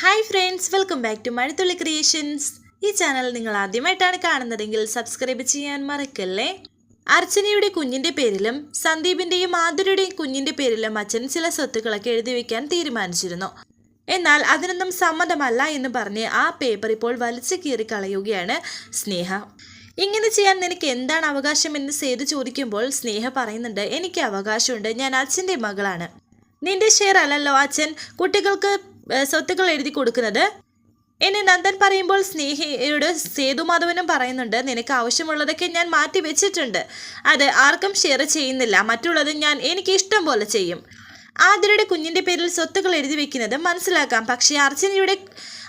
Hi friends welcome back to Mazhathulli creations ഈ channel നിങ്ങൾ ആദ്യമായിട്ടാണ് കാണുന്നതെങ്കിൽ സബ്സ്ക്രൈബ് ചെയ്യാൻ മറക്കല്ലേ? അർച്ചനയുടെ കുഞ്ഞിന്റെ പേരിലും സന്ദീപിന്റെയും ആതിരയുടെയും കുഞ്ഞിന്റെ പേരിലും അച്ഛൻ ചില സ്വത്തുക്കളൊക്കെ എഴുതി വയ്ക്കാൻ തീരുമാനിച്ചിരുന്നു. എന്നാൽ അതിനൊന്നും സമ്മതമല്ല എന്ന് പറഞ്ഞ് ആ പേപ്പർ ഇപ്പോൾ വലിച്ചു കീറി കളയുകയാണ് സ്നേഹ. ഇങ്ങനെ ചെയ്യാൻ നിനക്ക് എന്താണ് അവകാശം എന്ന് സേതു ചോദിക്കുമ്പോൾ സ്നേഹ പറയുന്നുണ്ട് എനിക്ക് അവകാശമുണ്ട് ഞാൻ അച്ഛന്റെ മകളാണ്. നിന്റെ ഷെയർ അല്ലല്ലോ അച്ഛൻ കുട്ടികൾക്ക് സ്വത്തുക്കൾ എഴുതി കൊടുക്കുന്നത്. എന്നെ നന്ദൻ പറയുമ്പോൾ സ്നേഹയോട് സേതുമാധവനും പറയുന്നുണ്ട് നിനക്ക് ആവശ്യമുള്ളതൊക്കെ ഞാൻ മാറ്റി വെച്ചിട്ടുണ്ട്. അത് ആർക്കും ഷെയർ ചെയ്യുന്നില്ല. മറ്റുള്ളത് ഞാൻ എനിക്ക് ഇഷ്ടം പോലെ ചെയ്യും. ആതിരയുടെ കുഞ്ഞിന്റെ പേരിൽ സ്വത്തുക്കൾ എഴുതി വെക്കുന്നത് മനസ്സിലാക്കാം. പക്ഷേ അർച്ചനയുടെ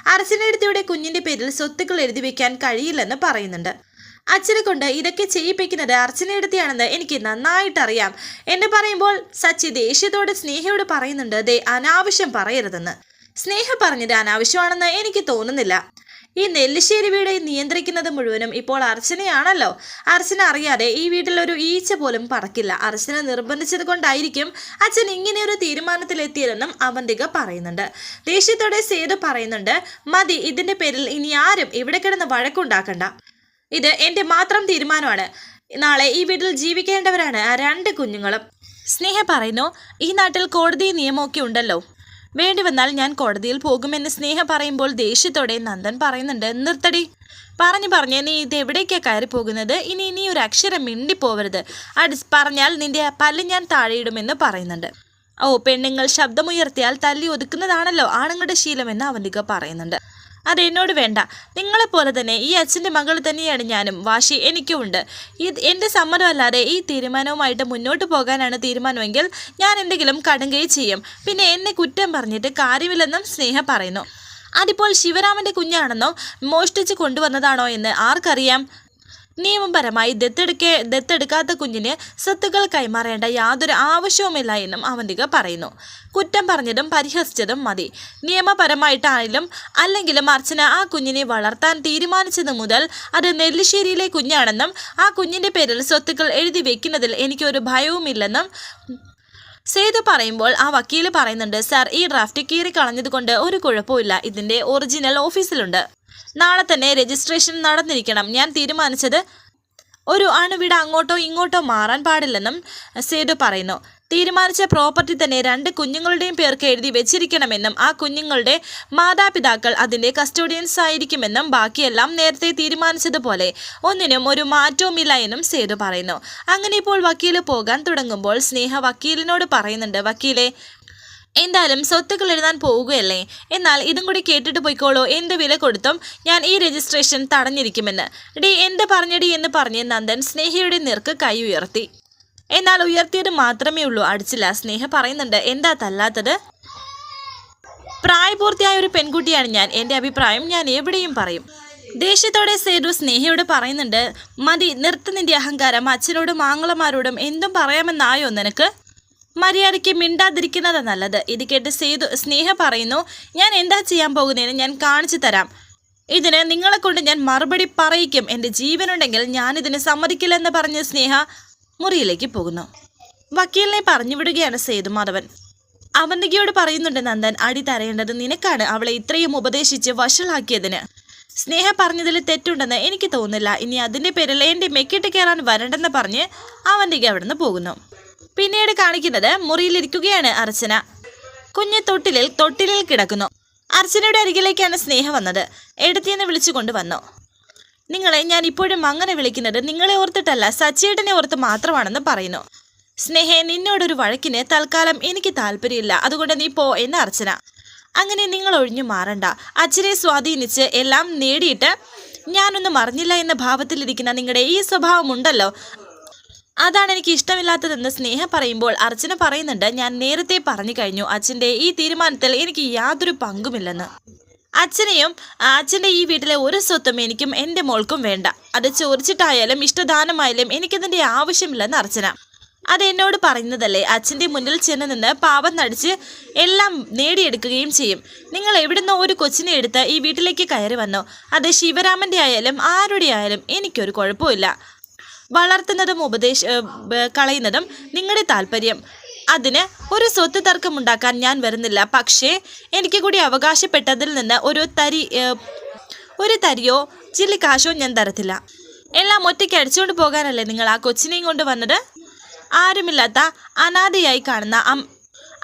അർച്ചനയുടെ കുഞ്ഞിന്റെ പേരിൽ സ്വത്തുക്കൾ എഴുതി വെക്കാൻ കഴിയില്ലെന്ന് പറയുന്നുണ്ട്. അച്ഛനെ കൊണ്ട് ഇതൊക്കെ ചെയ്യിപ്പിക്കുന്നത് അർച്ചനയെടുത്തിയാണെന്ന് എനിക്ക് നന്നായിട്ടറിയാം. എന്ന് പറയുമ്പോൾ സച്ചി ദേഷ്യത്തോട് സ്നേഹയോട് പറയുന്നുണ്ട് ദേ അനാവശ്യം പറയരുതെന്ന്. സ്നേഹ പറഞ്ഞത് അനാവശ്യമാണെന്ന് എനിക്ക് തോന്നുന്നില്ല. ഈ നെല്ലിശ്ശേരി വീട് നിയന്ത്രിക്കുന്നത് മുഴുവനും ഇപ്പോൾ അർച്ചനയാണല്ലോ. അർച്ചന അറിയാതെ ഈ വീട്ടിൽ ഒരു ഈച്ച പോലും പറക്കില്ല. അർച്ചന നിർബന്ധിച്ചത് കൊണ്ടായിരിക്കും അച്ഛൻ ഇങ്ങനെ ഒരു തീരുമാനത്തിലെത്തിയതെന്നും അവന്തിക പറയുന്നുണ്ട്. ദേഷ്യത്തോടെ സേതു പറയുന്നുണ്ട് മതി ഇതിന്റെ പേരിൽ ഇനി ആരും ഇവിടെ കിടന്ന് വഴക്കുണ്ടാക്കണ്ട. ഇത് എന്റെ മാത്രം തീരുമാനമാണ്. നാളെ ഈ വീട്ടിൽ ജീവിക്കേണ്ടവരാണ് ആ രണ്ട് കുഞ്ഞുങ്ങളും. സ്നേഹ പറയുന്നു ഈ നാട്ടിൽ കോടതി നിയമമൊക്കെ ഉണ്ടല്ലോ. വേണ്ടി വന്നാൽ ഞാൻ കോടതിയിൽ പോകുമെന്ന് സ്നേഹ പറയുമ്പോൾ ദേഷ്യത്തോടെ നന്ദൻ പറയുന്നുണ്ട് നിർത്തടി. പറഞ്ഞു പറഞ്ഞ്. നീ ഇത് എവിടേക്കാണ് കയറി പോകുന്നത്? ഇനി ഇനി ഒരു അക്ഷരം മിണ്ടിപ്പോവരുത്. അടി പറഞ്ഞാൽ നിന്റെ പല്ല് ഞാൻ താഴെയിടുമെന്ന് പറയുന്നുണ്ട്. ഓ പെണ്ണുങ്ങൾ ശബ്ദമുയർത്തിയാൽ തല്ലി ഒതുക്കുന്നതാണല്ലോ ആണുങ്ങളുടെ ശീലമെന്ന് അവന്തിക പറയുന്നുണ്ട്. അത് എന്നോട് വേണ്ട. നിങ്ങളെപ്പോലെ തന്നെ ഈ അച്ഛന്റെ മകൾ തന്നെയാണ് ഞാനും. വാശി എനിക്കും ഉണ്ട് ഇത് എന്റെ സമ്മതമല്ലാതെ ഈ തീരുമാനവുമായിട്ട് മുന്നോട്ട് പോകാനാണ് തീരുമാനമെങ്കിൽ ഞാൻ എന്തെങ്കിലും കടുങ്കൈ ചെയ്യും. പിന്നെ എന്നെ കുറ്റം പറഞ്ഞിട്ട് കാര്യമില്ലെന്നും സ്നേഹ പറയുന്നു. അതിപ്പോൾ ശിവരാമന്റെ കുഞ്ഞാണെന്നോ മോഷ്ടിച്ച് കൊണ്ടുവന്നതാണോ എന്ന് ആർക്കറിയാം? നിയമപരമായി ദത്തെടുക്ക ദത്തെടുക്കാത്ത കുഞ്ഞിന് സ്വത്തുക്കൾ കൈമാറേണ്ട യാതൊരു ആവശ്യവുമില്ല എന്നും അവന്തിക പറയുന്നു. കുറ്റം പറഞ്ഞതും പരിഹസിച്ചതും മതി. നിയമപരമായിട്ടാണെങ്കിലും അല്ലെങ്കിലും അർച്ചന ആ കുഞ്ഞിനെ വളർത്താൻ തീരുമാനിച്ചത് മുതൽ അത് നെല്ലിശ്ശേരിയിലെ കുഞ്ഞാണെന്നും ആ കുഞ്ഞിന്റെ പേരിൽ സ്വത്തുക്കൾ എഴുതി വെക്കുന്നതിൽ എനിക്കൊരു ഭയവുമില്ലെന്നും സേതു പറയുമ്പോൾ ആ വക്കീൽ പറയുന്നുണ്ട് സാർ ഈ ഡ്രാഫ്റ്റ് കീറി കളഞ്ഞതുകൊണ്ട് ഒരു കുഴപ്പമില്ല ഇതിന്റെ ഒറിജിനൽ ഓഫീസിലുണ്ട്. നാളെ തന്നെ രജിസ്ട്രേഷൻ നടന്നിരിക്കണം. ഞാൻ തീരുമാനിച്ചത് ഒരു അണുവിട അങ്ങോട്ടോ ഇങ്ങോട്ടോ മാറാൻ പാടില്ലെന്നും സേതു പറയുന്നു. തീരുമാനിച്ച പ്രോപ്പർട്ടി തന്നെ രണ്ട് കുഞ്ഞുങ്ങളുടെയും പേർക്ക് എഴുതി വെച്ചിരിക്കണമെന്നും ആ കുഞ്ഞുങ്ങളുടെ മാതാപിതാക്കൾ അതിന്റെ കസ്റ്റോഡിയൻസ് ആയിരിക്കുമെന്നും ബാക്കിയെല്ലാം നേരത്തെ തീരുമാനിച്ചതുപോലെ ഒന്നിനും ഒരു മാറ്റവുമില്ല എന്നും സേതു പറയുന്നു. അങ്ങനെ ഇപ്പോൾ വക്കീൽ പോകാൻ തുടങ്ങുമ്പോൾ സ്നേഹ വക്കീലിനോട് പറയുന്നുണ്ട് വക്കീലെ എന്തായാലും സ്വത്തുക്കൾ എഴുതാൻ പോവുകയല്ലേ? എന്നാൽ ഇതും കൂടി കേട്ടിട്ട് പോയിക്കോളൂ. എന്ത് വില കൊടുത്തും ഞാൻ ഈ രജിസ്ട്രേഷൻ തടഞ്ഞിരിക്കുമെന്ന്. ഡി എന്ത് പറഞ്ഞടി എന്ന് പറഞ്ഞ് നന്ദൻ സ്നേഹയുടെ നിർക്ക് കൈ ഉയർത്തി. എന്നാൽ ഉയർത്തിയത് മാത്രമേ ഉള്ളൂ അടിച്ചില്ല. സ്നേഹ പറയുന്നുണ്ട് എന്താ തല്ലാത്തത്? പ്രായപൂർത്തിയായ ഒരു പെൺകുട്ടിയാണ് ഞാൻ. എന്റെ അഭിപ്രായം ഞാൻ എവിടെയും പറയും. ദേഷ്യത്തോടെ സേതു സ്നേഹയോട് പറയുന്നുണ്ട് മതി നിർത്തുന്നിന്റെ അഹങ്കാരം. അച്ഛനോടും ആങ്ങളമാരോടും എന്തും പറയാമെന്നായോ നിനക്ക്? മര്യാദയ്ക്ക് മിണ്ടാതിരിക്കുന്നത് നല്ലത്. ഇത് കേട്ട് സേതു സ്നേഹ പറയുന്നു ഞാൻ എന്താ ചെയ്യാൻ പോകുന്നതെന്ന് ഞാൻ കാണിച്ചു തരാം. ഇതിന് നിങ്ങളെ കൊണ്ട് ഞാൻ മറുപടി പറയിക്കും. എന്റെ ജീവനുണ്ടെങ്കിൽ ഞാൻ ഞാനിതിന് സമ്മതിക്കില്ലെന്ന് പറഞ്ഞ സ്നേഹ മുറിയിലേക്ക് പോകുന്നു. വക്കീലിനെ പറഞ്ഞു വിടുകയാണ് സേതുമാധവൻ അവന്തികയോട് പറയുന്നുണ്ട് നന്ദൻ അടി തരേണ്ടത് നിനക്കാണ്. അവളെ ഇത്രയും ഉപദേശിച്ച് വഷളാക്കിയതിന്. സ്നേഹ പറഞ്ഞതിൽ തെറ്റുണ്ടെന്ന് എനിക്ക് തോന്നുന്നില്ല. ഇനി അതിന്റെ പേരിൽ എന്റെ മെക്കിട്ട് കയറാൻ വരണ്ടെന്ന് പറഞ്ഞ് അവന്തിക അവിടുന്ന് പോകുന്നു. പിന്നീട് കാണിക്കുന്നത് മുറിയിലിരിക്കുകയാണ് അർച്ചന. കുഞ്ഞ് തൊട്ടിലിൽ തൊട്ടിലിൽ കിടക്കുന്നു. അർച്ചനയുടെ അരികിലേക്കാണ് സ്നേഹ വന്നത്. എടുത്തിയെന്ന് വിളിച്ചുകൊണ്ട് വന്നു. നിങ്ങളെ ഞാൻ ഇപ്പോഴും അങ്ങനെ വിളിക്കുന്നത് നിങ്ങളെ ഓർത്തിട്ടല്ല സച്ചേട്ടനെ ഓർത്ത് മാത്രമാണെന്ന് പറയുന്നു. സ്നേഹെ നിന്നോടൊരു വഴക്കിന് തൽക്കാലം എനിക്ക് താല്പര്യമില്ല. അതുകൊണ്ട് നീ പോ എന്ന് അർച്ചന. അങ്ങനെ നിങ്ങൾ ഒഴിഞ്ഞു മാറണ്ട. അച്ഛനെ സ്വാധീനിച്ച് എല്ലാം നേടിയിട്ട് ഞാനൊന്നും അറിഞ്ഞില്ല എന്ന ഭാവത്തിലിരിക്കുന്ന നിങ്ങളുടെ ഈ സ്വഭാവമുണ്ടല്ലോ. അതാണ് എനിക്ക് ഇഷ്ടമില്ലാത്തതെന്ന് സ്നേഹ പറയുമ്പോൾ അർച്ചന പറയുന്നുണ്ട് ഞാൻ നേരത്തെ പറഞ്ഞു കഴിഞ്ഞു. അച്ഛന്റെ ഈ തീരുമാനത്തിൽ എനിക്ക് യാതൊരു പങ്കുമില്ലെന്ന്. അച്ഛനെയും അച്ഛന്റെ ഈ വീട്ടിലെ ഒരു സ്വത്തും എനിക്കും എന്റെ മോൾക്കും വേണ്ട. അത് ചോദിച്ചിട്ടായാലും ഇഷ്ടദാനമായാലും എനിക്കതിന്റെ ആവശ്യമില്ലെന്ന് അർച്ചന. അത് എന്നോട് പറയുന്നതല്ലേ അച്ഛന്റെ മുന്നിൽ ചെന്ന് നിന്ന് പാപം നടിച്ച് എല്ലാം നേടിയെടുക്കുകയും ചെയ്യും. നിങ്ങൾ എവിടുന്നോ ഒരു കൊച്ചിനെ എടുത്ത് ഈ വീട്ടിലേക്ക് കയറി വന്നോ. അത് ശിവരാമന്റെ ആയാലും ആരുടെ ആയാലും എനിക്കൊരു കുഴപ്പമില്ല. വളർത്തുന്നതും ഉപദേശ കളയുന്നതും നിങ്ങളുടെ താല്പര്യം. അതിന് ഒരു സ്വത്ത് തർക്കമുണ്ടാക്കാൻ ഞാൻ വരുന്നില്ല. പക്ഷേ എനിക്ക് കൂടി അവകാശപ്പെട്ടതിൽ നിന്ന് ഒരു തരി ഒരു തരിയോ ചില്ലി കാശോ ഞാൻ തരത്തില്ല. എല്ലാം ഒറ്റയ്ക്ക് അടിച്ചുകൊണ്ട് പോകാനല്ലേ നിങ്ങൾ ആ കൊച്ചിനെയും കൊണ്ട് വന്നത്? ആരുമില്ലാത്ത അനാഥയായി കാണുന്ന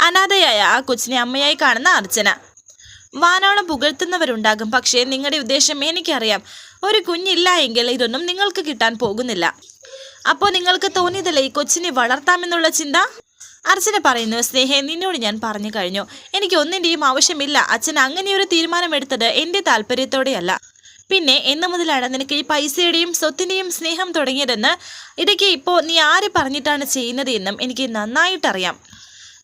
അനാഥയായ ആ കൊച്ചിനെ അമ്മയായി കാണുന്ന അർച്ചന. വാനോളം പുകഴ്ത്തുന്നവരുണ്ടാകും. പക്ഷേ നിങ്ങളുടെ ഉദ്ദേശം എനിക്കറിയാം. ഒരു കുഞ്ഞില്ല എങ്കിൽ ഇതൊന്നും നിങ്ങൾക്ക് കിട്ടാൻ പോകുന്നില്ല. അപ്പോൾ നിങ്ങൾക്ക് തോന്നിയതല്ലേ ഈ കൊച്ചിനെ വളർത്താമെന്നുള്ള ചിന്ത? അർച്ചന പറയുന്നു സ്നേഹ നിന്നോട് ഞാൻ പറഞ്ഞു കഴിഞ്ഞു. എനിക്ക് ഒന്നിന്റെയും ആവശ്യമില്ല. അച്ഛൻ അങ്ങനെയൊരു തീരുമാനമെടുത്തത് എന്റെ താല്പര്യത്തോടെയല്ല. പിന്നെ എന്ന് മുതലാണ് നിനക്ക് ഈ പൈസയുടെയും സ്വത്തിന്റെയും സ്നേഹം തുടങ്ങിയതെന്ന്? ഇതൊക്കെ ഇപ്പോൾ നീ ആര് പറഞ്ഞിട്ടാണ് ചെയ്യുന്നത് എന്നും എനിക്ക് നന്നായിട്ടറിയാം.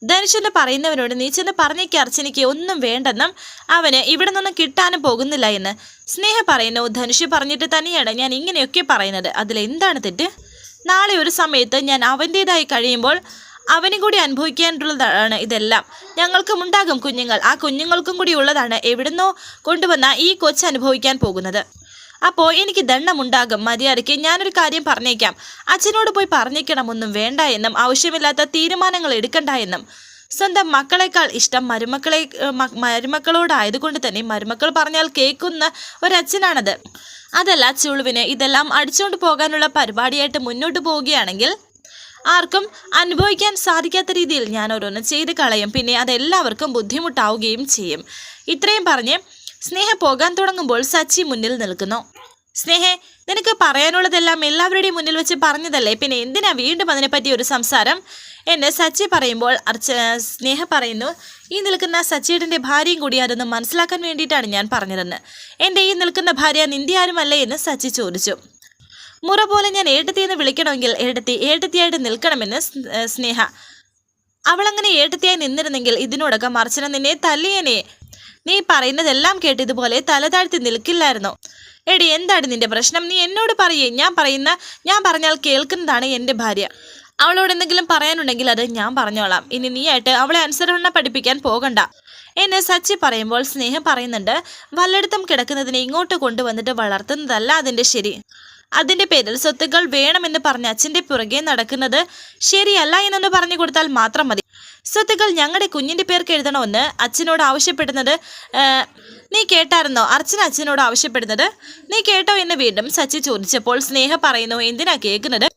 ധനുഷന് പറയുന്നവനോട് നീ ചെന്ന് പറഞ്ഞേക്ക് അർച്ചനയ്ക്ക് ഒന്നും വേണ്ടെന്നും അവന് ഇവിടെ നിന്നും കിട്ടാനും പോകുന്നില്ല എന്ന്. സ്നേഹ പറയുന്നു. ധനുഷ് പറഞ്ഞിട്ട് തന്നെയാണ് ഞാൻ ഇങ്ങനെയൊക്കെ പറയുന്നത്. അതിലെന്താണ് തെറ്റ്? നാളെ ഒരു സമയത്ത് ഞാൻ അവന്റേതായി കഴിയുമ്പോൾ അവനും കൂടി അനുഭവിക്കേണ്ടതാണ് ഇതെല്ലാം. ഞങ്ങൾക്കും ഉണ്ടാകും കുഞ്ഞുങ്ങൾ. ആ കുഞ്ഞുങ്ങൾക്കും കൂടി ഉള്ളതാണ് എവിടുന്നോ കൊണ്ടുവന്ന ഈ കൊച്ച് അനുഭവിക്കാൻ പോകുന്നത്. അപ്പോൾ എനിക്ക് ദണ്ണമുണ്ടാകും മര്യാദയ്ക്ക് ഞാനൊരു കാര്യം പറഞ്ഞേക്കാം. അച്ഛനോട് പോയി പറഞ്ഞേക്കണമൊന്നും വേണ്ട എന്നും ആവശ്യമില്ലാത്ത തീരുമാനങ്ങൾ എടുക്കണ്ട എന്നും. സ്വന്തം മക്കളെക്കാൾ ഇഷ്ടം മരുമക്കളെ മരുമക്കളോടായതുകൊണ്ട് തന്നെ മരുമക്കൾ പറഞ്ഞാൽ കേൾക്കുന്ന ഒരച്ഛനാണത്. അതല്ല ചുളുവിന് ഇതെല്ലാം അടിച്ചുകൊണ്ട് പോകാനുള്ള പരിപാടിയായിട്ട് മുന്നോട്ട് പോവുകയാണെങ്കിൽ ആർക്കും അനുഭവിക്കാൻ സാധിക്കാത്ത രീതിയിൽ ഞാൻ ഓരോന്ന് ചെയ്ത് കളയും. പിന്നെ അതെല്ലാവർക്കും ബുദ്ധിമുട്ടാവുകയും ചെയ്യും. ഇത്രയും പറഞ്ഞ് സ്നേഹം പോകാൻ തുടങ്ങുമ്പോൾ സച്ചി മുന്നിൽ നിൽക്കുന്നു. സ്നേഹെ നിനക്ക് പറയാനുള്ളതെല്ലാം എല്ലാവരുടെയും മുന്നിൽ വെച്ച് പറഞ്ഞതല്ലേ? പിന്നെ എന്തിനാ വീണ്ടും അതിനെപ്പറ്റി ഒരു സംസാരം? എന്നെ സച്ചി പറയുമ്പോൾ അർച്ച സ്നേഹ പറയുന്നു ഈ നിൽക്കുന്ന സച്ചിയുടെ ഭാര്യയും കൂടി അതൊന്ന് മനസ്സിലാക്കാൻ വേണ്ടിയിട്ടാണ് ഞാൻ പറഞ്ഞതെന്ന്. എന്റെ ഈ നിൽക്കുന്ന ഭാര്യ നിന്റെ ആരുമല്ലേ എന്ന് സച്ചി ചോദിച്ചു. മുറ പോലെ ഞാൻ ഏട്ടത്തി എന്ന് വിളിക്കണമെങ്കിൽ ഏട്ടത്തി ഏട്ടത്തിയായിട്ട് നിൽക്കണമെന്ന് സ്നേഹ. അവളങ്ങനെ ഏട്ടത്തിയായി നിന്നിരുന്നെങ്കിൽ ഇതിനോടൊക്കെ അർച്ചന നിന്നെ തല്ലിയനെ. നീ പറയുന്നതെല്ലാം കേട്ട് ഇതുപോലെ തല താഴ്ത്തി നിൽക്കില്ലായിരുന്നു? എടി എന്താണ് നിന്റെ പ്രശ്നം? നീ എന്നോട് പറയേ. ഞാൻ പറയുന്ന ഞാൻ പറഞ്ഞാൽ കേൾക്കുന്നതാണ് എന്റെ ഭാര്യ. അവളോട് എന്തെങ്കിലും പറയാനുണ്ടെങ്കിൽ അത് ഞാൻ പറഞ്ഞോളാം. ഇനി നീയായിട്ട് അവളെ അനുസരണ പഠിപ്പിക്കാൻ പോകണ്ട. എന്നെ സച്ചി പറയുമ്പോൾ സ്നേഹം പറയുന്നുണ്ട്. വല്ലയിടത്തും കിടക്കുന്നതിനെ ഇങ്ങോട്ട് കൊണ്ടുവന്നിട്ട് വളർത്തുന്നതല്ല അതിന്റെ ശരി. അതിന്റെ പേരിൽ സ്വത്തുക്കൾ വേണമെന്ന് പറഞ്ഞ് അച്ഛന്റെ പുറകെ നടക്കുന്നത് ശരിയല്ല എന്നൊന്ന് പറഞ്ഞു കൊടുത്താൽ മാത്രം മതി. സ്വത്തുക്കൾ ഞങ്ങളുടെ കുഞ്ഞിന്റെ പേർക്ക് എഴുതണമെന്ന് അച്ഛനോട് ആവശ്യപ്പെടുന്നത് നീ കേട്ടായിരുന്നോ? അർച്ചന അച്ഛനോട് ആവശ്യപ്പെടുന്നത് നീ കേട്ടോ? എന്ന് വീണ്ടും സച്ചി ചോദിച്ചപ്പോൾ സ്നേഹ പറയുന്നു എന്തിനാ കേൾക്കുന്നത്?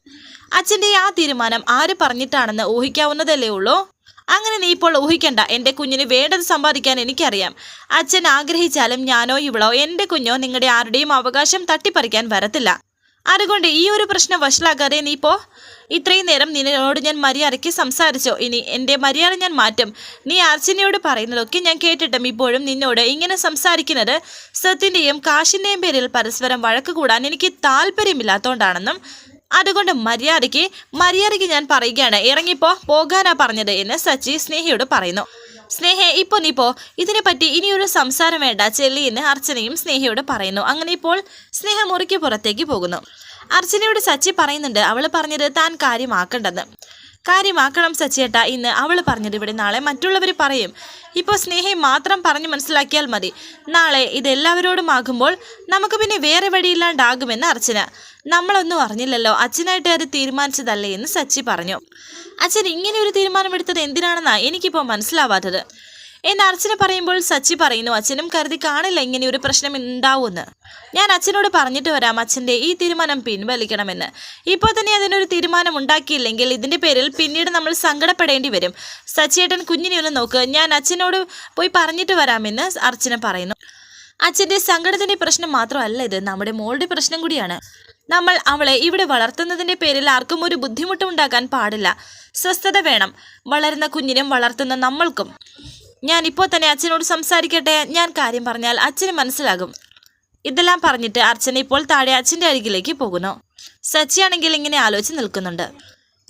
അച്ഛന്റെ ആ തീരുമാനം ആര് പറഞ്ഞിട്ടാണെന്ന് ഊഹിക്കാവുന്നതല്ലേ ഉള്ളൂ. അങ്ങനെ നീ ഇപ്പോൾ ഊഹിക്കണ്ട. എന്റെ കുഞ്ഞിന് വേണ്ടത് സമ്പാദിക്കാൻ എനിക്കറിയാം. അച്ഛൻ ആഗ്രഹിച്ചാലും ഞാനോ ഇവളോ എന്റെ കുഞ്ഞോ നിങ്ങളുടെ ആരുടെയും അവകാശം തട്ടിപ്പറിക്കാൻ വരത്തില്ല. അതുകൊണ്ട് ഈ ഒരു പ്രശ്നം വഷളാക്കാതെ നീ പോ. ഇത്രയും നേരം നിന്നോട് ഞാൻ മര്യാദയ്ക്ക് സംസാരിച്ചോ. ഇനി എന്റെ മര്യാദ ഞാൻ മാറ്റും. നീ അർച്ചനയോട് പറയുന്നതൊക്കെ ഞാൻ കേട്ടിട്ടും ഇപ്പോഴും നിന്നോട് ഇങ്ങനെ സംസാരിക്കുന്നത് സത്യന്റെയും കാശിന്റെയും പേരിൽ പരസ്പരം വഴക്ക് കൂടാൻ എനിക്ക് താല്പര്യമില്ലാത്തതുകൊണ്ടാണെന്നും അതുകൊണ്ട് മര്യാദയ്ക്ക് മര്യാദയ്ക്ക് ഞാൻ പറയുകയാണ്. ഇറങ്ങിപ്പോ പോകാനാ പറഞ്ഞത് എന്ന് സച്ചി സ്നേഹിയോട് പറയുന്നു. സ്നേഹ ഇപ്പൊ നീ പോ. ഇതിനെപ്പറ്റി ഇനിയൊരു സംസാരം വേണ്ട. ചെല്ലി എന്ന് അർച്ചനയും സ്നേഹയോട് പറയുന്നു. അങ്ങനെ ഇപ്പോൾ സ്നേഹ മുറിക്ക് പുറത്തേക്ക് പോകുന്നു. അർച്ചനയോട് സച്ചി പറയുന്നുണ്ട്. അവൾ പറഞ്ഞത് താൻ കാര്യമാക്കണ്ടെന്ന്. കാര്യമാക്കണം സച്ചിയേട്ട ഇന്ന് അവൾ പറഞ്ഞത് ഇവിടെ. നാളെ മറ്റുള്ളവർ പറയും. ഇപ്പോൾ സ്നേഹം മാത്രം പറഞ്ഞു മനസ്സിലാക്കിയാൽ മതി. നാളെ ഇതെല്ലാവരോടും ആകുമ്പോൾ നമുക്ക് പിന്നെ വേറെ വഴിയില്ലാണ്ടാകുമെന്ന് അർച്ചന. നമ്മളൊന്നും അറിഞ്ഞില്ലല്ലോ. അച്ഛനായിട്ട് അത് തീരുമാനിച്ചതല്ലേ എന്ന് സച്ചി പറഞ്ഞു. അച്ഛൻ ഇങ്ങനെ ഒരു തീരുമാനമെടുത്തത് എന്തിനാണെന്നാണ് എനിക്കിപ്പോൾ മനസ്സിലാവാത്തത്. എന്ന് അർച്ചന പറയുമ്പോൾ സച്ചി പറയുന്നു അച്ഛനും കരുതി കാണില്ല ഇങ്ങനെ ഒരു പ്രശ്നം ഉണ്ടാവുമെന്ന്. ഞാൻ അച്ഛനോട് പറഞ്ഞിട്ട് വരാം അച്ഛന്റെ ഈ തീരുമാനം പിൻവലിക്കണമെന്ന്. ഇപ്പോൾ തന്നെ അതിനൊരു തീരുമാനം ഉണ്ടാക്കിയില്ലെങ്കിൽ ഇതിന്റെ പേരിൽ പിന്നീട് നമ്മൾ സങ്കടപ്പെടേണ്ടി വരും. സച്ചിയേട്ടൻ കുഞ്ഞിനെ ഒന്ന് നോക്ക് ഞാൻ അച്ഛനോട് പോയി പറഞ്ഞിട്ട് വരാമെന്ന് അർച്ചന പറയുന്നു. അച്ഛന്റെ സങ്കടത്തിന്റെ പ്രശ്നം മാത്രമല്ല ഇത് നമ്മുടെ മോളുടെ പ്രശ്നം കൂടിയാണ്. നമ്മൾ അവളെ ഇവിടെ വളർത്തുന്നതിന്റെ പേരിൽ ആർക്കും ഒരു ബുദ്ധിമുട്ടും ഉണ്ടാക്കാൻ പാടില്ല. സ്വസ്ഥത വേണം വളരുന്ന കുഞ്ഞിനും വളർത്തുന്ന നമ്മൾക്കും. ഞാൻ ഇപ്പോൾ തന്നെ അച്ഛനോട് സംസാരിക്കട്ടെ? ഞാൻ കാര്യം പറഞ്ഞാൽ അച്ഛന് മനസ്സിലാകും. ഇതെല്ലാം പറഞ്ഞിട്ട് അർച്ചന ഇപ്പോൾ താഴെ അച്ഛന്റെ അരികിലേക്ക് പോകുന്നു. സച്ചിയാണെങ്കിൽ ഇങ്ങനെ ആലോചിച്ച് നിൽക്കുന്നുണ്ട്.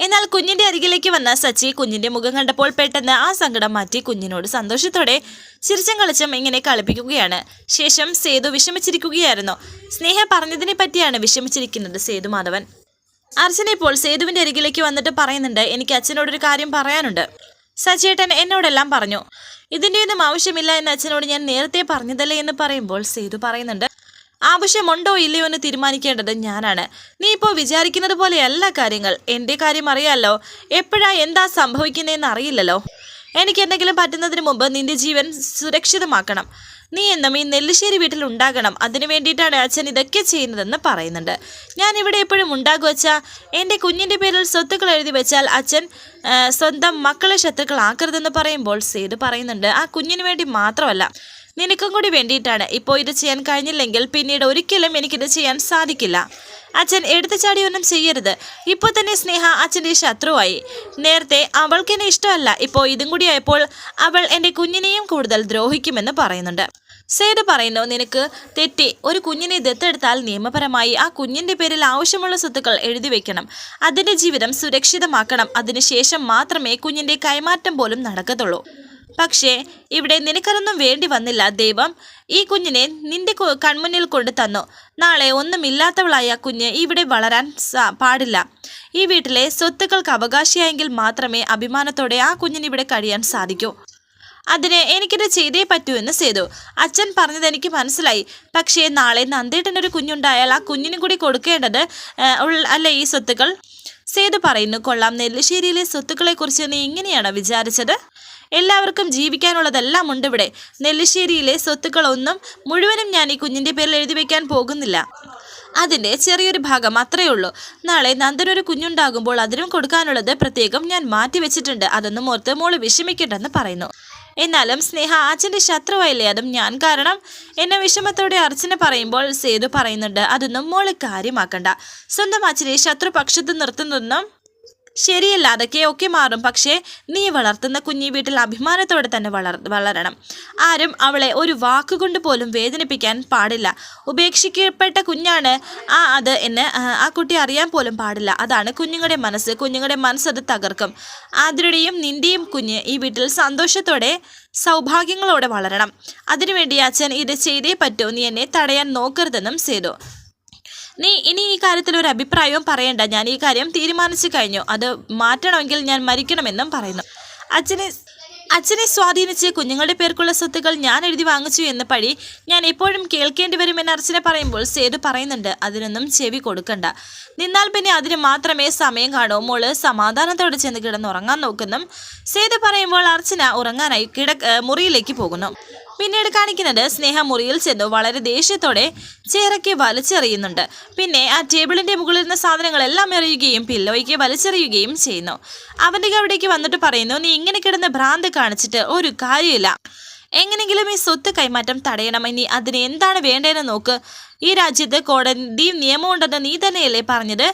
എന്നാൽ കുഞ്ഞിന്റെ അരികിലേക്ക് വന്ന സച്ചി കുഞ്ഞിന്റെ മുഖം കണ്ടപ്പോൾ പെട്ടെന്ന് ആ സങ്കടം മാറ്റി കുഞ്ഞിനോട് സന്തോഷത്തോടെ ചിരിച്ചും കളിച്ചും ഇങ്ങനെ കളിപ്പിക്കുകയാണ്. ശേഷം സേതു വിഷമിച്ചിരിക്കുകയായിരുന്നു. സ്നേഹ പറഞ്ഞതിനെ പറ്റിയാണ് വിഷമിച്ചിരിക്കുന്നത് സേതു മാധവൻ. അർച്ചന ഇപ്പോൾ സേതുവിന്റെ അരികിലേക്ക് വന്നിട്ട് പറയുന്നുണ്ട് എനിക്ക് അച്ഛനോടൊരു കാര്യം പറയാനുണ്ട്. സച്ചേട്ടൻ എന്നോടെല്ലാം പറഞ്ഞു. ഇതിന്റെ ഒന്നും ആവശ്യമില്ല എന്ന് അച്ഛനോട് ഞാൻ നേരത്തെ പറഞ്ഞതല്ലേ എന്ന് പറയുമ്പോൾ സേതു പറയുന്നുണ്ട് ആവശ്യമുണ്ടോ ഇല്ലയോ എന്ന് തീരുമാനിക്കേണ്ടത് ഞാനാണ്. നീ ഇപ്പോൾ വിചാരിക്കുന്നത് പോലെയല്ല കാര്യങ്ങൾ. എന്റെ കാര്യം അറിയാമല്ലോ എപ്പോഴാ എന്താ സംഭവിക്കുന്നതെന്ന് അറിയില്ലല്ലോ. എനിക്ക് എന്തെങ്കിലും പറ്റുന്നതിന് മുമ്പ് നിന്റെ ജീവൻ സുരക്ഷിതമാക്കണം. നീ എന്നും ഈ നെല്ലിശ്ശേരി വീട്ടിൽ ഉണ്ടാകണം? അതിനു വേണ്ടിയിട്ടാണ് അച്ഛൻ ഇതൊക്കെ ചെയ്യുന്നതെന്ന് പറയുന്നുണ്ട്. ഞാൻ ഇവിടെ എപ്പോഴും ഉണ്ടാകുക വെച്ചാൽ എന്റെ കുഞ്ഞിന്റെ പേരിൽ സ്വത്തുക്കൾ എഴുതി വെച്ചാൽ അച്ഛൻ സ്വന്തം മക്കളെ ശത്രുക്കളാക്കരുതെന്ന് പറയുമ്പോൾ സേതു പറയുന്നുണ്ട്. ആ കുഞ്ഞിന് വേണ്ടി മാത്രമല്ല നിനക്കും കൂടി വേണ്ടിയിട്ടാണ്. ഇപ്പോൾ ഇത് ചെയ്യാൻ കഴിഞ്ഞില്ലെങ്കിൽ പിന്നീട് ഒരിക്കലും എനിക്കിത് ചെയ്യാൻ സാധിക്കില്ല. അച്ഛൻ എടുത്തുചാടിയൊന്നും ചെയ്യരുത്. ഇപ്പോൾ തന്നെ സ്നേഹ അച്ഛന്റെ ശത്രുവായി. നേരത്തെ അവൾക്കെന്നെ ഇഷ്ടമല്ല. ഇപ്പോൾ ഇതും കൂടിയായപ്പോൾ അവൾ എന്റെ കുഞ്ഞിനെയും കൂടുതൽ ദ്രോഹിക്കുമെന്ന് പറയുന്നുണ്ട്. സേതു പറയുന്നു നിനക്ക് തെറ്റി ഒരു കുഞ്ഞിനെ ദത്തെടുത്താൽ നിയമപരമായി ആ കുഞ്ഞിന്റെ പേരിൽ ആവശ്യമുള്ള സ്വത്തുക്കൾ എഴുതി വെക്കണം. അതിന്റെ ജീവിതം സുരക്ഷിതമാക്കണം. അതിനുശേഷം മാത്രമേ കുഞ്ഞിന്റെ കൈമാറ്റം പോലും നടക്കത്തുള്ളൂ. പക്ഷേ ഇവിടെ നിനക്കതൊന്നും വേണ്ടി വന്നില്ല. ദൈവം ഈ കുഞ്ഞിനെ നിന്റെ കൺമുന്നിൽ കൊണ്ടു തന്നു. നാളെ ഒന്നുമില്ലാത്തവളായ കുഞ്ഞ് ഇവിടെ വളരാൻ പാടില്ല. ഈ വീട്ടിലെ സ്വത്തുക്കൾക്ക് അവകാശിയായെങ്കിൽ മാത്രമേ അഭിമാനത്തോടെ ആ കുഞ്ഞിന് ഇവിടെ കഴിയാൻ സാധിക്കൂ. അതിന് എനിക്കിത് ചെയ്തേ പറ്റൂ എന്ന് സേതു. അച്ഛൻ പറഞ്ഞത് എനിക്ക് മനസ്സിലായി. പക്ഷേ നാളെ നന്ദേട്ടനൊരു കുഞ്ഞുണ്ടായാൽ ആ കുഞ്ഞിനും കൂടി കൊടുക്കേണ്ടത് അല്ല ഈ സ്വത്തുക്കൾ? സേതു പറയുന്നു കൊള്ളാം നെല്ലിശ്ശേരിയിലെ സ്വത്തുക്കളെക്കുറിച്ച് നീ ഇങ്ങനെയാണോ വിചാരിച്ചത്? എല്ലാവർക്കും ജീവിക്കാനുള്ളതെല്ലാം ഉണ്ട് ഇവിടെ. നെല്ലിശ്ശേരിയിലെ സ്വത്തുക്കളൊന്നും മുഴുവനും ഞാൻ ഈ കുഞ്ഞിന്റെ പേരിൽ എഴുതി വയ്ക്കാൻ പോകുന്നില്ല. അതിന്റെ ചെറിയൊരു ഭാഗം അത്രയേ ഉള്ളൂ. നാളെ നന്ദനൊരു കുഞ്ഞുണ്ടാകുമ്പോൾ അതിനും കൊടുക്കാനുള്ളത് പ്രത്യേകം ഞാൻ മാറ്റി വെച്ചിട്ടുണ്ട്. അതൊന്നും ഓർത്ത് മോൾ വിഷമിക്കട്ടെന്ന് പറയുന്നു. എന്നാലും സ്നേഹ അച്ഛന്റെ ശത്രുവായില്ലേ? അതും ഞാൻ കാരണം. എന്നെ വിഷമത്തോടെ അർച്ചന പറയുമ്പോൾ സേതു പറയുന്നുണ്ട് അതൊന്നും മോൾ കാര്യമാക്കണ്ട. സ്വന്തം അച്ഛനെ ശത്രുപക്ഷത്ത് നിർത്തുന്നതൊന്നും ശരിയല്ല അതൊക്കെ ഒക്കെ മാറും. പക്ഷേ നീ വളർത്തുന്ന കുഞ്ഞി വീട്ടിൽ അഭിമാനത്തോടെ തന്നെ വളർ വളരണം. ആരും അവളെ ഒരു വാക്കുകൊണ്ട് പോലും വേദനിപ്പിക്കാൻ പാടില്ല. ഉപേക്ഷിക്കപ്പെട്ട കുഞ്ഞാണ് ആ അത് എന്ന് ആ, കുട്ടി അറിയാൻ പോലും പാടില്ല. അതാണ് കുഞ്ഞുങ്ങളുടെ മനസ്സ്. കുഞ്ഞുങ്ങളുടെ മനസ്സത് തകർക്കും. ആതിരുടെയും നിന്റെയും കുഞ്ഞ് ഈ വീട്ടിൽ സന്തോഷത്തോടെ സൗഭാഗ്യങ്ങളോടെ വളരണം. അതിനുവേണ്ടി അച്ഛൻ ഇത് ചെയ്തേ പറ്റൂ. നീ എന്നെ തടയാൻ നോക്കരുതെന്നും സേതു. നീ ഇനി ഈ കാര്യത്തിൽ ഒരു അഭിപ്രായവും പറയണ്ട. ഞാൻ ഈ കാര്യം തീരുമാനിച്ചു കഴിഞ്ഞു. അത് മാറ്റണമെങ്കിൽ ഞാൻ മരിക്കണമെന്നും പറയുന്നു. അച്ഛനെ അച്ഛനെ സ്വാധീനിച്ച് കുഞ്ഞുങ്ങളുടെ പേർക്കുള്ള സ്വത്തുക്കൾ ഞാൻ എഴുതി വാങ്ങിച്ചു എന്ന പഴി ഞാൻ എപ്പോഴും കേൾക്കേണ്ടി വരുമെന്ന് അർച്ചന പറയുമ്പോൾ സേതു പറയുന്നുണ്ട്. അതിനൊന്നും ചെവി കൊടുക്കണ്ട. നിന്നാൽ പിന്നെ അതിന് മാത്രമേ സമയം കാണൂ. മോൾ സമാധാനത്തോടെ ചെന്ന് കിടന്നുറങ്ങാൻ നോക്കുന്നു. സേതു പറയുമ്പോൾ അർച്ചന ഉറങ്ങാനായി കിട മുറിയിലേക്ക് പോകുന്നു. പിന്നീട് കാണിക്കുന്നത് സ്നേഹ മുറിയിൽ ചെന്നു വളരെ ദേഷ്യത്തോടെ ചേറയ്ക്ക് വലിച്ചെറിയുന്നുണ്ട്. പിന്നെ ആ ടേബിളിന്റെ മുകളിൽ നിന്ന് സാധനങ്ങളെല്ലാം എറിയുകയും പില്ലോയ്ക്ക് വലിച്ചെറിയുകയും ചെയ്യുന്നു. അവന്റെ അവിടേക്ക് വന്നിട്ട് പറയുന്നു നീ ഇങ്ങനെ കിടന്ന് ഭ്രാന്ത് കാണിച്ചിട്ട് ഒരു കാര്യമില്ല. എങ്ങനെങ്കിലും ഈ സ്വത്ത് കൈമാറ്റം തടയണം ഇനി അതിന് എന്താണ് വേണ്ടതെന്ന് നോക്ക്. ഈ രാജ്യത്ത് കോടതി നിയമമുണ്ടെന്ന് നീ തന്നെയല്ലേ പറഞ്ഞത്?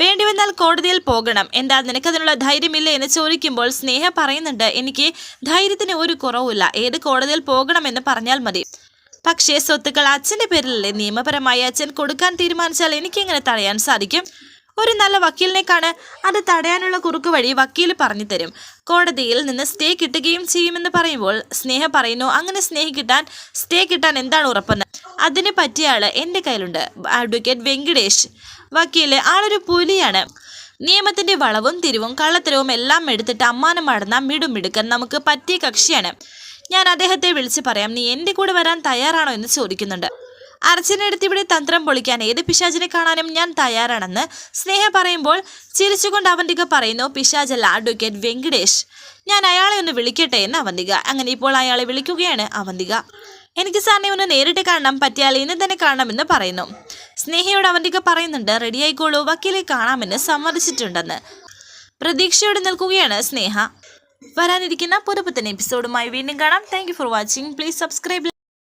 വേണ്ടി വന്നാൽ കോടതിയിൽ പോകണം. എന്താ നിനക്കതിനുള്ള ധൈര്യമില്ല എന്ന് ചോദിക്കുമ്പോൾ സ്നേഹ പറയുന്നുണ്ട് എനിക്ക് ധൈര്യത്തിന് ഒരു കുറവുമില്ല. ഏത് കോടതിയിൽ പോകണമെന്ന് പറഞ്ഞാൽ മതി. പക്ഷേ സ്വത്തുക്കൾ അച്ഛന്റെ പേരിലല്ലേ? നിയമപരമായി അച്ഛൻ കൊടുക്കാൻ തീരുമാനിച്ചാൽ എനിക്കെങ്ങനെ തടയാൻ സാധിക്കും? ഒരു നല്ല വക്കീലിനേക്കാണ് അത് തടയാനുള്ള കുറുക്ക് വഴി വക്കീൽ പറഞ്ഞു തരും കോടതിയിൽ നിന്ന് സ്റ്റേ കിട്ടുകയും ചെയ്യുമെന്ന് പറയുമ്പോൾ സ്നേഹ പറയുന്നു അങ്ങനെ സ്നേഹ കിട്ടാൻ സ്റ്റേ കിട്ടാൻ എന്താണ് ഉറപ്പെന്ന്? അതിനെ പറ്റിയ എന്റെ കയ്യിലുണ്ട്. അഡ്വക്കേറ്റ് വെങ്കടേഷ്. വക്കീൽ ആളൊരു പുലിയാണ്. നിയമത്തിന്റെ വളവും തിരിവും കള്ളത്തരവും എല്ലാം എടുത്തിട്ട് അമ്മാനം ആടുന്ന മിടുമിടുക്കൻ നമുക്ക് പറ്റിയ കക്ഷിയാണ്. ഞാൻ അദ്ദേഹത്തെ വിളിച്ച് പറയാം നീ എന്റെ കൂടെ വരാൻ തയ്യാറാണോ? എന്ന് ചോദിക്കുന്നുണ്ട്. അർച്ചനടുത്ത് ഇവിടെ തന്ത്രം പൊളിക്കാൻ ഏത് പിശാചിനെ കാണാനും ഞാൻ തയ്യാറാണെന്ന് സ്നേഹ പറയുമ്പോൾ ചിരിച്ചുകൊണ്ട് അവന്തിക പറയുന്നു പിശാചല്ല അഡ്വക്കേറ്റ് വെങ്കടേഷ്. ഞാൻ അയാളെ ഒന്ന് വിളിക്കട്ടെ എന്ന് അവന്തിക. അങ്ങനെ ഇപ്പോൾ അയാളെ വിളിക്കുകയാണ് അവന്തിക. എനിക്ക് സാറിനെ ഒന്ന് നേരിട്ട് കാണണം പറ്റിയാൽ ഇന്ന് തന്നെ കാണണമെന്ന് പറയുന്നു. സ്നേഹയോട് അവന്തിക പറയുന്നുണ്ട് റെഡി ആയിക്കോളൂ വക്കീലെ കാണാമെന്ന് സമ്മതിച്ചിട്ടുണ്ടെന്ന്. പ്രതീക്ഷയോടെ നിൽക്കുകയാണ് സ്നേഹ. വരാനിരിക്കുന്ന പുതുപ്പത്തിന് എപ്പിസോഡുമായി വീണ്ടും കാണാം. Thank for watching please subscribe